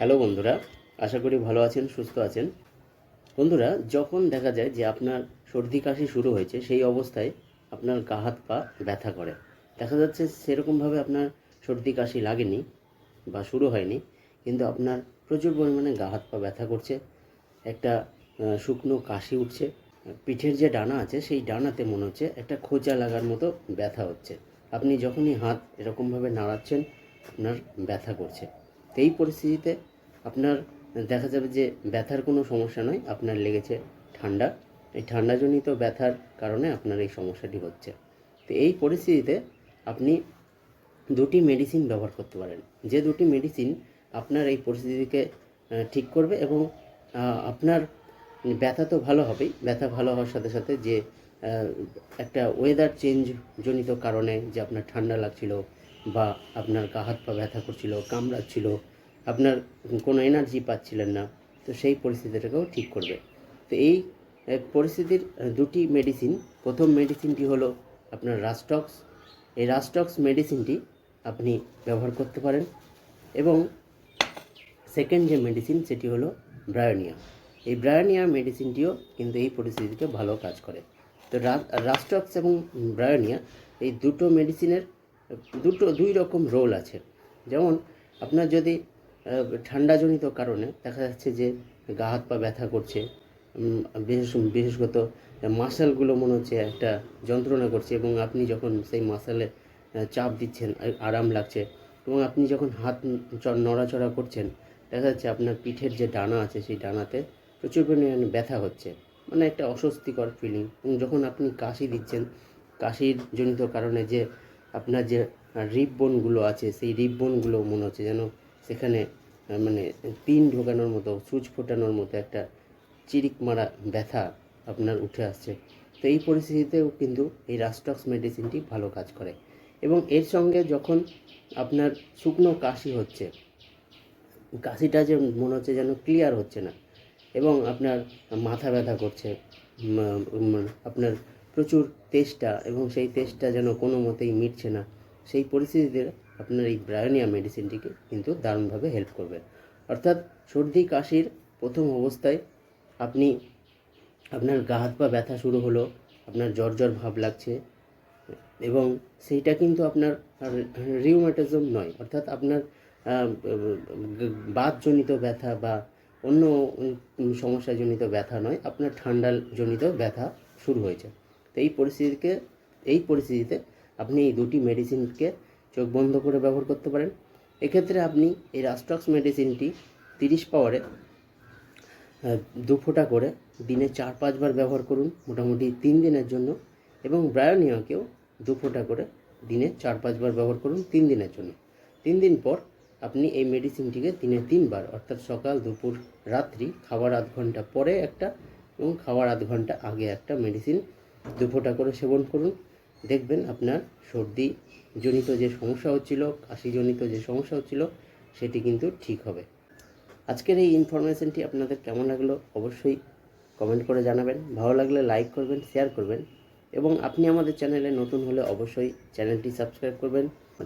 Hello বন্ধুরা, আশা করি ভালো আছেন, সুস্থ আছেন। বন্ধুরা, যখন দেখা যায় যে আপনার সর্দি কাশি শুরু হয়েছে, সেই অবস্থায় আপনার গা হাত পা ব্যথা করে। দেখা যাচ্ছে সেরকমভাবে আপনার সর্দি কাশি লাগেনি বা শুরু হয়নি, কিন্তু আপনার প্রচুর পরিমাণে গা হাত পা ব্যথা করছে, একটা শুকনো কাশি উঠছে, পিঠের যে ডানা আছে, সেই ডানাতে মনে হচ্ছে একটা খোঁচা লাগার মতো ব্যথা হচ্ছে। আপনি যখনই হাত এরকমভাবে নাড়াচ্ছেন, আপনার ব্যথা করছে। এই পরিস্থিতিতে আপনার, দেখা যাবে যে ব্যথার কোনো সমস্যা নয়, আপনার লেগেছে ঠান্ডা। এই ঠান্ডাজনিত ব্যথার কারণে আপনার এই সমস্যাটি হচ্ছে। তো এই পরিস্থিতিতে আপনি দুটি মেডিসিন ব্যবহার করতে পারেন। যে দুটি মেডিসিন আপনার এই পরিস্থিতিকে ঠিক করবে এবং আপনার ব্যথা তো ভালো হবেই। ব্যথা ভালো হওয়ার সাথে সাথে যে একটা ওয়েদার চেঞ্জ জনিত কারণে যে আপনার ঠান্ডা লাগছিল বা আপনার গা হাত পা ব্যথা করছিল, কামড়াচ্ছিল আপনার কোনো এনার্জি পাচ্ছিলেন না, তো সেই পরিস্থিতিটাকেও ঠিক করবে। তো এই পরিস্থিতির দুটি মেডিসিন প্রথম মেডিসিনটি হলো আপনার রাস্টক্স এই রাস্টক্স মেডিসিনটি আপনি ব্যবহার করতে পারেন এবং সেকেন্ড যে মেডিসিন সেটি হলো ব্রায়োনিয়া এই ব্রায়োনিয়া মেডিসিনটিও কিন্তু এই পরিস্থিতিতে ভালো কাজ করে। তো রাস্টক্স এবং ব্রায়োনিয়া এই দুটো মেডিসিনের দুটো, দুই রকম রোল আছে। যেমন আপনার যদি ঠান্ডাজনিত কারণে দেখা যাচ্ছে যে গা হাত পা ব্যথা করছে। বিশেষ বিশেষত মাসালগুলো মনে হচ্ছে একটা যন্ত্রণা করছে এবং আপনি যখন সেই মাসালে চাপ দিচ্ছেন আরাম লাগছে এবং আপনি যখন হাত নড়াচড়া করছেন, দেখা যাচ্ছে আপনার পিঠের যে ডানা আছে সেই ডানাতে প্রচুর পরিমাণে ব্যথা হচ্ছে। মানে একটা অস্বস্তিকর ফিলিং এবং যখন আপনি কাশি দিচ্ছেন, কাশির জনিত কারণে যে আপনার যে রিপ বোনগুলো আছে, সেই রিপ বোনগুলো মনে হচ্ছে যেন সেখানে মানে পিন ঢোকানোর মতো, সুচ ফোটানোর মতো একটা চিরিক মারা ব্যথা আপনার উঠে আসছে। তো এই পরিস্থিতিতেও কিন্তু এই রাস্টক্স মেডিসিনটি ভালো কাজ করে। এবং এর সঙ্গে যখন আপনার শুকনো কাশি হচ্ছে, কাশিটা যে মনে হচ্ছে যেন ক্লিয়ার হচ্ছে না, এবং আপনার মাথা ব্যথা করছে আপনার প্রচুর তেষ্টা, এবং সেই তেষ্টা যেন কোনো মতেই মিটছে না, সেই পরিস্থিতিতে আপনার এই ব্রায়োনিয়া মেডিসিনটিকে কিন্তু দারুণভাবে হেল্প করবে অর্থাৎ সর্দি, কাশির প্রথম অবস্থায় আপনি আপনার গা হাত পা ব্যথা শুরু হলো, আপনার জ্বর জ্বর ভাব লাগছে এবং সেইটা কিন্তু আপনার রিউমেটিজম নয়। অর্থাৎ আপনার বাতজনিত ব্যথা বা অন্য সমস্যাজনিত ব্যথা নয়, আপনার ঠান্ডাজনিত ব্যথা শুরু হয়েছে। তো এই পরিস্থিতিকে, এই পরিস্থিতিতে আপনি এই দুটি মেডিসিনকে চোখ বন্ধ করে ব্যবহার করতে পারেন। এক্ষেত্রে আপনি এই রাস্টক্স মেডিসিনটি তিরিশ পাওয়ারে দু ফোঁটা করে দিনে চার পাঁচবার ব্যবহার করুন, মোটামুটি তিন দিনের জন্য। এবং ব্রায়োনিয়াকেও দু ফোঁটা করে দিনে চার পাঁচবার ব্যবহার করুন, তিন দিনের জন্য। তিন দিন পর আপনি এই মেডিসিনটিকে দিনে তিনবার অর্থাৎ সকাল, দুপুর, রাত্রি, খাওয়ার আধ ঘণ্টা পরে একটা এবং খাওয়ার আধ ঘণ্টা আগে একটা মেডিসিন দু ফোঁটা করে সেবন করুন। দেখবেন আপনার সর্দি জনিত যে সমস্যা হচ্ছিল কাশিজনিত যে সমস্যা হচ্ছিল, সেটি কিন্তু ঠিক হবে। আজকের এই ইনফরমেশনটি আপনাদের কেমন লাগল অবশ্যই কমেন্ট করে জানাবেন। ভালো লাগলে লাইক করবেন শেয়ার করবেন এবং আপনি আমাদের চ্যানেলে নতুন হলে অবশ্যই চ্যানেলটি সাবস্ক্রাইব করবেন।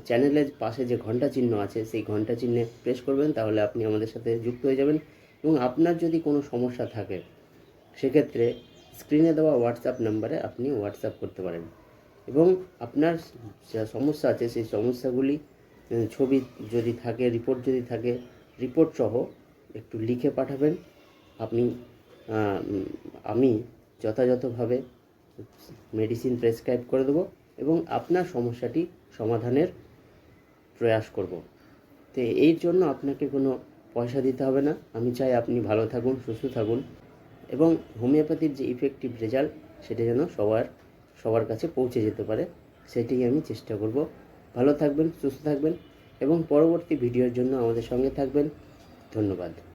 চ্যানেলের পাশে যে ঘণ্টা চিহ্ন আছে, সেই ঘণ্টা চিহ্নে প্রেস করবেন, তাহলে আপনি আমাদের সাথে যুক্ত হয়ে যাবেন এবং আপনার যদি কোনো সমস্যা থাকে, সেক্ষেত্রে স্ক্রিনে দেওয়া হোয়াটসঅ্যাপ নাম্বারে আপনি হোয়াটসঅ্যাপ করতে পারেন। এবং আপনার যা সমস্যা আছে, সেই সমস্যাগুলি ছবি যদি থাকে রিপোর্ট যদি থাকে রিপোর্ট সহ একটু লিখে পাঠাবেন। আপনি আমি যথাযথভাবে মেডিসিন প্রেসক্রাইব করে দেবো এবং আপনার সমস্যাটি সমাধানের প্রয়াস করব। তো এর জন্য আপনাকে কোনো পয়সা দিতে হবে না। আমি চাই আপনি ভালো থাকুন, সুস্থ থাকুন এবং হোমিওপ্যাথির যে ইফেক্টিভ রেজাল্ট সেটা যেন সবার সবার কাছে পৌঁছে যেতে পারে সেটি আমি চেষ্টা করব। ভালো থাকবেন, সুস্থ থাকবেন এবং পরবর্তী ভিডিওর জন্য আমাদের সঙ্গে থাকবেন। ধন্যবাদ।